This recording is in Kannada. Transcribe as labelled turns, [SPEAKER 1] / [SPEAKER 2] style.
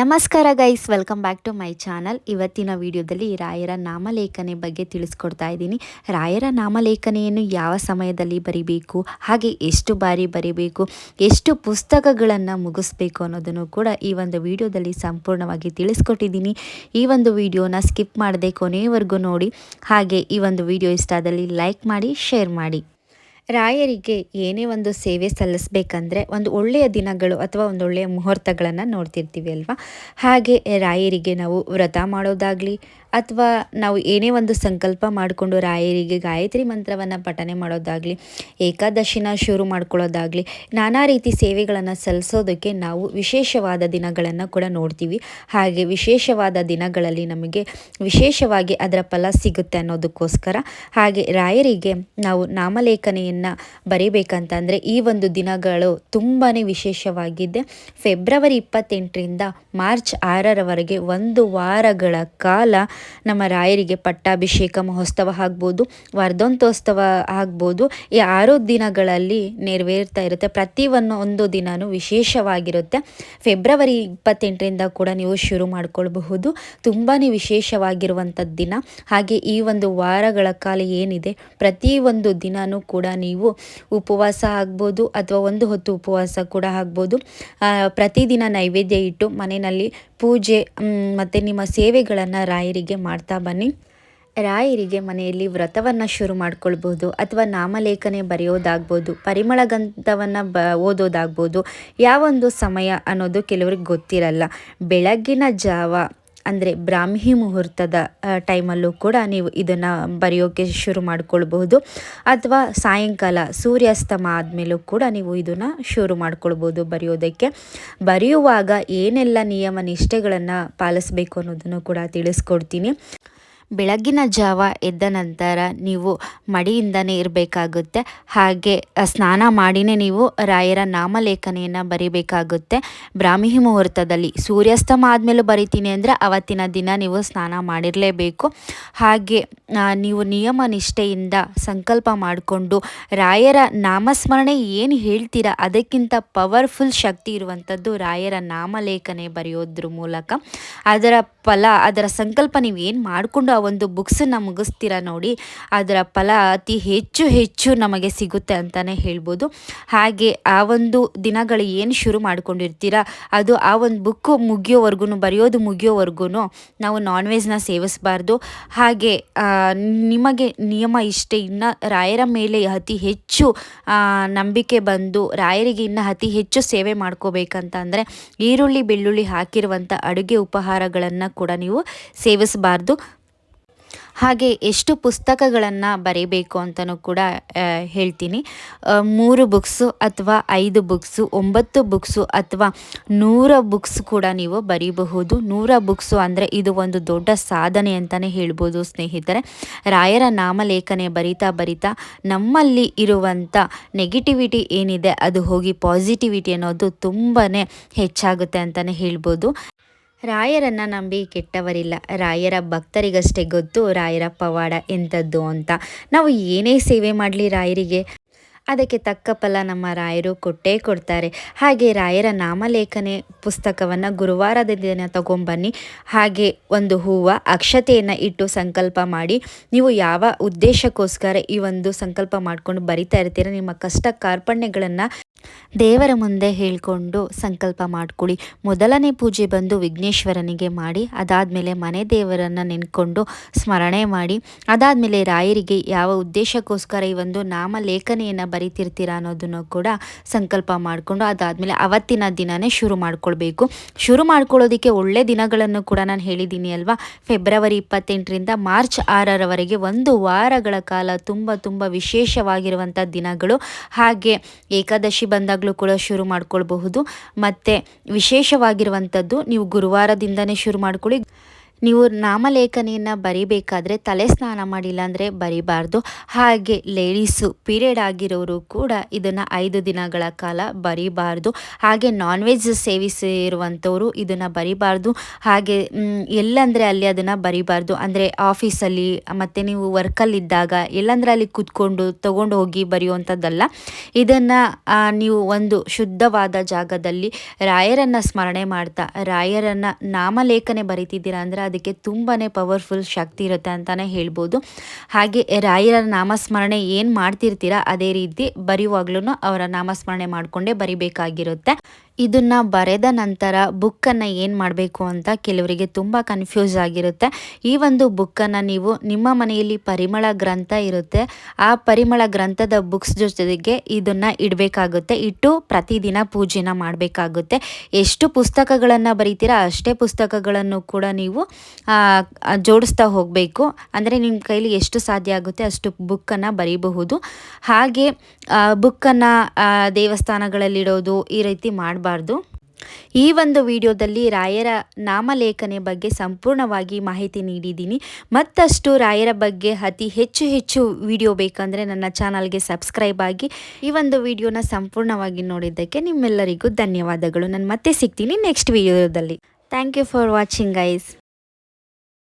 [SPEAKER 1] ನಮಸ್ಕಾರ guys welcome back to my channel ಇವತ್ತಿನ ವಿಡಿಯೋದಲ್ಲಿ ರಾಯರ ನಾಮಲೇಖನೆ ಬಗ್ಗೆ ತಿಳಿಸ್ಕೊಡ್ತಾ ಇದ್ದೀನಿ. ರಾಯರ ನಾಮಲೇಖನೆಯನ್ನು ಯಾವ ಸಮಯದಲ್ಲಿ ಬರಿಬೇಕು, ಹಾಗೆ ಎಷ್ಟು ಬಾರಿ ಬರಿಬೇಕು, ಎಷ್ಟು ಪುಸ್ತಕಗಳನ್ನು ಮುಗಿಸ್ಬೇಕು ಅನ್ನೋದನ್ನು ಕೂಡ ಈ ಒಂದು ವಿಡಿಯೋದಲ್ಲಿ ಸಂಪೂರ್ಣವಾಗಿ ತಿಳಿಸ್ಕೊಟ್ಟಿದ್ದೀನಿ. ಈ ಒಂದು ವಿಡಿಯೋನ ಸ್ಕಿಪ್ ಮಾಡದೆ ಕೊನೆಯವರೆಗೂ ನೋಡಿ. ಹಾಗೆ ಈ ಒಂದು ವಿಡಿಯೋ ಇಷ್ಟ ಆದಲ್ಲಿ ಲೈಕ್ ಮಾಡಿ ಶೇರ್ ಮಾಡಿ. ರಾಯರಿಗೆ ಏನೇ ಒಂದು ಸೇವೆ ಸಲ್ಲಿಸ್ಬೇಕಂದ್ರೆ ಒಂದು ಒಳ್ಳೆಯ ದಿನಗಳು ಅಥವಾ ಒಂದು ಒಳ್ಳೆಯ ಮುಹೂರ್ತಗಳನ್ನು ನೋಡ್ತಿರ್ತೀವಿ ಅಲ್ವಾ? ಹಾಗೆ ರಾಯರಿಗೆ ನಾವು ವ್ರತ ಮಾಡೋದಾಗಲಿ ಅಥವಾ ನಾವು ಏನೇ ಒಂದು ಸಂಕಲ್ಪ ಮಾಡಿಕೊಂಡು ರಾಯರಿಗೆ ಗಾಯತ್ರಿ ಮಂತ್ರವನ್ನು ಪಠನೆ ಮಾಡೋದಾಗಲಿ, ಏಕಾದಶಿನ ಶುರು ಮಾಡ್ಕೊಳ್ಳೋದಾಗಲಿ, ನಾನಾ ರೀತಿ ಸೇವೆಗಳನ್ನು ಸಲ್ಲಿಸೋದಕ್ಕೆ ನಾವು ವಿಶೇಷವಾದ ದಿನಗಳನ್ನು ಕೂಡ ನೋಡ್ತೀವಿ. ಹಾಗೆ ವಿಶೇಷವಾದ ದಿನಗಳಲ್ಲಿ ನಮಗೆ ವಿಶೇಷವಾಗಿ ಅದರ ಫಲ ಸಿಗುತ್ತೆ ಅನ್ನೋದಕ್ಕೋಸ್ಕರ ಹಾಗೆ ರಾಯರಿಗೆ ನಾವು ನಾಮಲೇಖನೆಯನ್ನು ಬರೀಬೇಕಂತಂದರೆ ಈ ಒಂದು ದಿನಗಳು ತುಂಬಾ ವಿಶೇಷವಾಗಿದೆ ಫೆಬ್ರವರಿ ಇಪ್ಪತ್ತೆಂಟರಿಂದ ಮಾರ್ಚ್ ಆರರವರೆಗೆ ಒಂದು ವಾರಗಳ ಕಾಲ ನಮ್ಮ ರಾಯರಿಗೆ ಪಟ್ಟಾಭಿಷೇಕ ಮಹೋತ್ಸವ ಆಗ್ಬೋದು ವರ್ಧಂತೋತ್ಸವ ಆಗ್ಬೋದು, ಈ ಆರು ದಿನಗಳಲ್ಲಿ ನೆರವೇರ್ತಾ ಇರುತ್ತೆ. ಪ್ರತಿ ಒಂದು ಒಂದು ದಿನವೂ ವಿಶೇಷವಾಗಿರುತ್ತೆ. ಫೆಬ್ರವರಿ ಇಪ್ಪತ್ತೆಂಟರಿಂದ ಕೂಡ ನೀವು ಶುರು ಮಾಡ್ಕೊಳ್ಬಹುದು. ತುಂಬಾ ವಿಶೇಷವಾಗಿರುವಂಥದ್ದು ದಿನ. ಹಾಗೆ ಈ ಒಂದು ವಾರಗಳ ಕಾಲ ಏನಿದೆ, ಪ್ರತಿ ಒಂದು ದಿನವೂ ಕೂಡ ನೀವು ಉಪವಾಸ ಆಗ್ಬೋದು ಅಥವಾ ಒಂದು ಹೊತ್ತು ಉಪವಾಸ ಕೂಡ ಆಗ್ಬೋದು. ಪ್ರತಿದಿನ ನೈವೇದ್ಯ ಇಟ್ಟು ಮನೆಯಲ್ಲಿ ಪೂಜೆ ಮತ್ತು ನಿಮ್ಮ ಸೇವೆಗಳನ್ನು ರಾಯರಿಗೆ ಮಾಡ್ತಾ ಬನ್ನಿ. ರಾಯರಿಗೆ ಮನೆಯಲ್ಲಿ ವ್ರತವನ್ನು ಶುರು ಮಾಡ್ಕೊಳ್ಬೋದು ಅಥವಾ ನಾಮಲೇಖನೆ ಬರೆಯೋದಾಗ್ಬೋದು, ಪರಿಮಳ ಗಂಧವನ್ನು ಬ, ಓದೋದಾಗ್ಬೋದು, ಯಾವೊಂದು ಸಮಯ ಅನ್ನೋದು ಕೆಲವ್ರಿಗೆ ಗೊತ್ತಿರಲ್ಲ. ಬೆಳಗ್ಗಿನ ಜಾವ ಅಂದರೆ ಬ್ರಾಹ್ಮಿ ಮುಹೂರ್ತದ ಟೈಮಲ್ಲೂ ಕೂಡ ನೀವು ಇದನ್ನು ಬರೆಯೋಕ್ಕೆ ಶುರು ಮಾಡಿಕೊಳ್ಬಹುದು. ಅಥವಾ ಸಾಯಂಕಾಲ ಸೂರ್ಯಾಸ್ತಮ ಆದಮೇಲೂ ಕೂಡ ನೀವು ಇದನ್ನು ಶುರು ಮಾಡ್ಕೊಳ್ಬೋದು ಬರೆಯೋದಕ್ಕೆ. ಬರೆಯುವಾಗ ಏನೆಲ್ಲ ನಿಯಮ ನಿಷ್ಠೆಗಳನ್ನು ಪಾಲಿಸಬೇಕು ಅನ್ನೋದನ್ನು ಕೂಡ ತಿಳಿಸ್ಕೊಡ್ತೀನಿ. ಬೆಳಗ್ಗಿನ ಜಾವ ಎದ್ದ ನಂತರ ನೀವು ಮಡಿಯಿಂದನೇ ಇರಬೇಕಾಗುತ್ತೆ. ಹಾಗೆ ಸ್ನಾನ ಮಾಡಿನೇ ನೀವು ರಾಯರ ನಾಮಲೇಖನೆಯನ್ನು ಬರಿಬೇಕಾಗುತ್ತೆ. ಬ್ರಾಹ್ಮಿ ಮುಹೂರ್ತದಲ್ಲಿ ಸೂರ್ಯಾಸ್ತಮ ಆದಮೇಲೂ ಬರಿತೀನಿ ಅಂದರೆ ಅವತ್ತಿನ ದಿನ ನೀವು ಸ್ನಾನ ಮಾಡಿರಲೇಬೇಕು. ಹಾಗೆ ನೀವು ನಿಯಮ ನಿಷ್ಠೆಯಿಂದ ಸಂಕಲ್ಪ ಮಾಡಿಕೊಂಡು ರಾಯರ ನಾಮಸ್ಮರಣೆ ಏನು ಹೇಳ್ತೀರಾ ಅದಕ್ಕಿಂತ ಪವರ್ಫುಲ್ ಶಕ್ತಿ ಇರುವಂಥದ್ದು ರಾಯರ ನಾಮಲೇಖನೆ ಬರೆಯೋದ್ರ ಮೂಲಕ. ಅದರ ಫಲ, ಅದರ ಸಂಕಲ್ಪ ನೀವು ಏನು ಮಾಡಿಕೊಂಡು ಒಂದು ಬುಕ್ಸನ್ನು ಮುಗಿಸ್ತೀರ ನೋಡಿ, ಅದರ ಫಲ ಅತಿ ಹೆಚ್ಚು ಹೆಚ್ಚು ನಮಗೆ ಸಿಗುತ್ತೆ ಅಂತಲೇ ಹೇಳ್ಬೋದು. ಹಾಗೆ ಆ ಒಂದು ದಿನಗಳು ಏನು ಶುರು ಮಾಡ್ಕೊಂಡಿರ್ತೀರಾ, ಅದು ಆ ಒಂದು ಬುಕ್ಕು ಮುಗಿಯೋವರೆಗೂ ಬರೆಯೋದು ಮುಗಿಯೋವರೆಗೂ ನಾವು ನಾನ್ ವೆಜ್ನ ಸೇವಿಸಬಾರ್ದು. ಹಾಗೆ ನಿಮಗೆ ನಿಯಮ ಇಷ್ಟೇ, ಇನ್ನು ರಾಯರ ಮೇಲೆ ಅತಿ ಹೆಚ್ಚು ನಂಬಿಕೆ ಬಂದು ರಾಯರಿಗೆ ಇನ್ನು ಅತಿ ಹೆಚ್ಚು ಸೇವೆ ಮಾಡ್ಕೋಬೇಕಂತ ಅಂದರೆ ಈರುಳ್ಳಿ, ಬೆಳ್ಳುಳ್ಳಿ ಹಾಕಿರುವಂಥ ಅಡುಗೆ ಉಪಹಾರಗಳನ್ನು ಕೂಡ ನೀವು ಸೇವಿಸಬಾರ್ದು. ಹಾಗೆ ಎಷ್ಟು ಪುಸ್ತಕಗಳನ್ನು ಬರೀಬೇಕು ಅಂತಲೂ ಕೂಡ ಹೇಳ್ತೀನಿ. ಮೂರು ಬುಕ್ಸು ಅಥವಾ ಐದು ಬುಕ್ಸು, ಒಂಬತ್ತು ಬುಕ್ಸು ಅಥವಾ ನೂರ ಬುಕ್ಸ್ ಕೂಡ ನೀವು ಬರೀಬಹುದು. ನೂರ ಬುಕ್ಸು ಅಂದರೆ ಇದು ಒಂದು ದೊಡ್ಡ ಸಾಧನೆ ಅಂತಲೇ ಹೇಳ್ಬೋದು ಸ್ನೇಹಿತರೆ. ರಾಯರ ನಾಮಲೇಖನೆ ಬರಿತಾ ಬರಿತಾ ನಮ್ಮಲ್ಲಿ ಇರುವಂಥ ನೆಗೆಟಿವಿಟಿ ಏನಿದೆ, ಅದು ಹೋಗಿ ಪಾಸಿಟಿವಿಟಿ ಅನ್ನೋದು ತುಂಬಾ ಹೆಚ್ಚಾಗುತ್ತೆ ಅಂತಲೇ ಹೇಳ್ಬೋದು. ರಾಯರನ್ನು ನಂಬಿ ಕೆಟ್ಟವರಿಲ್ಲ. ರಾಯರ ಭಕ್ತರಿಗಷ್ಟೇ ಗೊತ್ತು ರಾಯರ ಪವಾಡ ಎಂಥದ್ದು ಅಂತ. ನಾವು ಏನೇ ಸೇವೆ ಮಾಡಲಿ ರಾಯರಿಗೆ. ಅದಕ್ಕೆ ತಕ್ಕ ಫಲ ನಮ್ಮ ರಾಯರು ಕೊಟ್ಟೇ ಕೊಡ್ತಾರೆ. ಹಾಗೆ ರಾಯರ ನಾಮಲೇಖನೆ ಪುಸ್ತಕವನ್ನು ಗುರುವಾರದ ದಿನ ತಗೊಂಬನ್ನಿ. ಹಾಗೆ ಒಂದು ಹೂವು ಅಕ್ಷತೆಯನ್ನು ಇಟ್ಟು ಸಂಕಲ್ಪ ಮಾಡಿ. ನೀವು ಯಾವ ಉದ್ದೇಶಕ್ಕೋಸ್ಕರ ಈ ಒಂದು ಸಂಕಲ್ಪ ಮಾಡಿಕೊಂಡು ಬರಿತಾ ಇರ್ತೀರ, ನಿಮ್ಮ ಕಷ್ಟ ಕಾರ್ಪಣ್ಯಗಳನ್ನು ದೇವರ ಮುಂದೆ ಹೇಳಿಕೊಂಡು ಸಂಕಲ್ಪ ಮಾಡ್ಕೊಳ್ಳಿ ಮೊದಲನೇ ಪೂಜೆ ಬಂದು ವಿಘ್ನೇಶ್ವರನಿಗೆ ಮಾಡಿ, ಅದಾದಮೇಲೆ ಮನೆ ದೇವರನ್ನು ನೆನ್ಕೊಂಡು ಸ್ಮರಣೆ ಮಾಡಿ, ಅದಾದಮೇಲೆ ರಾಯರಿಗೆ ಯಾವ ಉದ್ದೇಶಕ್ಕೋಸ್ಕರ ಈ ಒಂದು ನಾಮಲೇಖನೆಯನ್ನು ಬರಿತಿರ್ತೀರ ಅನ್ನೋದನ್ನು ಕೂಡ ಸಂಕಲ್ಪ ಮಾಡಿಕೊಂಡು, ಅದಾದಮೇಲೆ ಅವತ್ತಿನ ದಿನವೇ ಶುರು ಮಾಡ್ಕೊಳ್ಬೇಕು. ಶುರು ಮಾಡ್ಕೊಳ್ಳೋದಕ್ಕೆ ಒಳ್ಳೆ ದಿನಗಳನ್ನು ಕೂಡ ನಾನು ಹೇಳಿದ್ದೀನಿ ಅಲ್ವಾ? ಫೆಬ್ರವರಿ ಇಪ್ಪತ್ತೆಂಟರಿಂದ ಮಾರ್ಚ್ ಆರರವರೆಗೆ ಒಂದು ವಾರಗಳ ಕಾಲ ತುಂಬ ತುಂಬ ವಿಶೇಷವಾಗಿರುವಂಥ ದಿನಗಳು. ಹಾಗೆ ಏಕಾದಶಿ ಬಂದಾಗಲೂ ಕೂಡ ಶುರು ಮಾಡ್ಕೊಳ್ಬಹುದು. ಮತ್ತು ವಿಶೇಷವಾಗಿರುವಂಥದ್ದು ನೀವು ಗುರುವಾರದಿಂದನೇ ಶುರು ಮಾಡ್ಕೊಳ್ಳಿ. ನೀವು ನಾಮಲೇಖನೆಯನ್ನು ಬರಿಬೇಕಾದ್ರೆ ತಲೆ ಸ್ನಾನ ಮಾಡಿಲ್ಲ ಅಂದರೆ ಬರಿಬಾರ್ದು. ಹಾಗೆ ಲೇಡೀಸು ಪೀರಿಯಡ್ ಆಗಿರೋರು ಕೂಡ ಇದನ್ನು ಐದು ದಿನಗಳ ಕಾಲ ಬರಿಬಾರ್ದು. ಹಾಗೆ ನಾನ್ ವೆಜ್ ಸೇವಿಸಿರುವಂಥವರು ಇದನ್ನು ಬರಿಬಾರ್ದು. ಹಾಗೆ ಎಲ್ಲಂದರೆ ಅಲ್ಲಿ ಅದನ್ನು ಬರಿಬಾರ್ದು. ಅಂದರೆ ಆಫೀಸಲ್ಲಿ ಮತ್ತು ನೀವು ವರ್ಕಲ್ಲಿದ್ದಾಗ ಎಲ್ಲಂದ್ರೆ ಅಲ್ಲಿ ಕೂತ್ಕೊಂಡು ತಗೊಂಡು ಹೋಗಿ ಬರೆಯುವಂಥದ್ದಲ್ಲ. ಇದನ್ನು ನೀವು ಒಂದು ಶುದ್ಧವಾದ ಜಾಗದಲ್ಲಿ ರಾಯರನ್ನು ಸ್ಮರಣೆ ಮಾಡ್ತಾ, ರಾಯರನ್ನು ನಾಮಲೇಖನೆ ಬರಿತಿದ್ದೀರಾ ಅಂದರೆ ಅದಕ್ಕೆ ತುಂಬಾ ಪವರ್ಫುಲ್ ಶಕ್ತಿ ಇರುತ್ತೆ ಅಂತಲೇ ಹೇಳ್ಬೋದು. ಹಾಗೆ ರಾಯರ ನಾಮಸ್ಮರಣೆ ಏನು ಮಾಡ್ತಿರ್ತೀರಾ, ಅದೇ ರೀತಿ ಬರೆಯುವಾಗ್ಲೂ ಅವರ ನಾಮಸ್ಮರಣೆ ಮಾಡಿಕೊಂಡೇ ಬರಿಬೇಕಾಗಿರುತ್ತೆ. ಇದನ್ನು ಬರೆದ ನಂತರ ಬುಕ್ಕನ್ನು ಏನು ಮಾಡಬೇಕು ಅಂತ ಕೆಲವರಿಗೆ ತುಂಬ ಕನ್ಫ್ಯೂಸ್ ಆಗಿರುತ್ತೆ. ಈ ಒಂದು ಬುಕ್ಕನ್ನು ನೀವು ನಿಮ್ಮ ಮನೆಯಲ್ಲಿ ಪರಿಮಳ ಗ್ರಂಥ ಇರುತ್ತೆ. ಆ ಪರಿಮಳ ಗ್ರಂಥದ ಬುಕ್ಸ್ ಜೊತೆಗೆ ಇದನ್ನು ಇಡಬೇಕಾಗುತ್ತೆ. ಇಟ್ಟು ಪ್ರತಿದಿನ ಪೂಜೆನ ಮಾಡಬೇಕಾಗುತ್ತೆ. ಎಷ್ಟು ಪುಸ್ತಕಗಳನ್ನು ಬರೀತೀರಾ ಅಷ್ಟೇ ಪುಸ್ತಕಗಳನ್ನು ಕೂಡ ನೀವು ಜೋಡಿಸ್ತಾ ಹೋಗಬೇಕು. ಅಂದರೆ ನಿಮ್ಮ ಕೈಲಿ ಎಷ್ಟು ಸಾಧ್ಯ ಆಗುತ್ತೆ ಅಷ್ಟು ಬುಕ್ಕನ್ನು ಬರೀಬಹುದು. ಹಾಗೆ ಬುಕ್ಕನ್ನು ದೇವಸ್ಥಾನಗಳಲ್ಲಿಡೋದು ಈ ರೀತಿ ಮಾಡಬಾರ್ದು. ಈ ಒಂದು ವಿಡಿಯೋದಲ್ಲಿ ರಾಯರ ನಾಮಲೇಖನೆ ಬಗ್ಗೆ ಸಂಪೂರ್ಣವಾಗಿ ಮಾಹಿತಿ ನೀಡಿದ್ದೀನಿ. ಮತ್ತಷ್ಟು ರಾಯರ ಬಗ್ಗೆ ಅತಿ ಹೆಚ್ಚು ಹೆಚ್ಚು ವಿಡಿಯೋ ಬೇಕಂದರೆ ನನ್ನ ಚಾನಲ್ಗೆ ಸಬ್ಸ್ಕ್ರೈಬ್ ಆಗಿ ಈ ಒಂದು ವಿಡಿಯೋನ ಸಂಪೂರ್ಣವಾಗಿ ನೋಡಿದ್ದಕ್ಕೆ ನಿಮ್ಮೆಲ್ಲರಿಗೂ ಧನ್ಯವಾದಗಳು. ನಾನು ಮತ್ತೆ ಸಿಗ್ತೀನಿ ನೆಕ್ಸ್ಟ್ ವಿಡಿಯೋದಲ್ಲಿ. Thank you for watching guys